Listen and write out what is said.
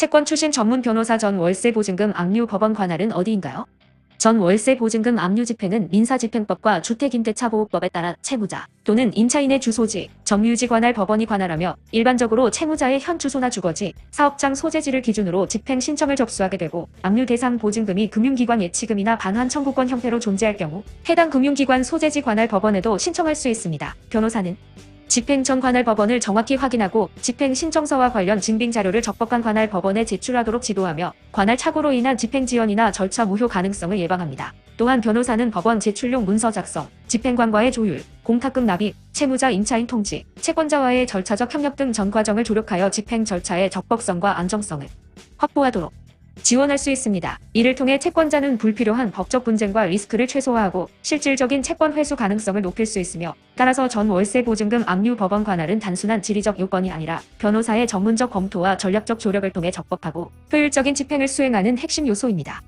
채권 출신 전문 변호사 전 월세 보증금 압류 법원 관할은 어디인가요? 전 월세 보증금 압류 집행은 민사집행법과 주택임대차보호법에 따라 채무자 또는 임차인의 주소지, 점유지 관할 법원이 관할하며 일반적으로 채무자의 현 주소나 주거지, 사업장 소재지를 기준으로 집행 신청을 접수하게 되고 압류 대상 보증금이 금융기관 예치금이나 반환 청구권 형태로 존재할 경우 해당 금융기관 소재지 관할 법원에도 신청할 수 있습니다. 변호사는 집행 전 관할 법원을 정확히 확인하고 집행 신청서와 관련 증빙 자료를 적법한 관할 법원에 제출하도록 지도하며 관할 착오로 인한 집행 지연이나 절차 무효 가능성을 예방합니다. 또한 변호사는 법원 제출용 문서 작성, 집행관과의 조율, 공탁금 납입, 채무자 임차인 통지, 채권자와의 절차적 협력 등 전 과정을 조력하여 집행 절차의 적법성과 안정성을 확보하도록 지원할 수 있습니다. 이를 통해 채권자는 불필요한 법적 분쟁과 리스크를 최소화하고 실질적인 채권 회수 가능성을 높일 수 있으며 따라서 전 월세 보증금 압류 법원 관할은 단순한 지리적 요건이 아니라 변호사의 전문적 검토와 전략적 조력을 통해 적법하고 효율적인 집행을 수행하는 핵심 요소입니다.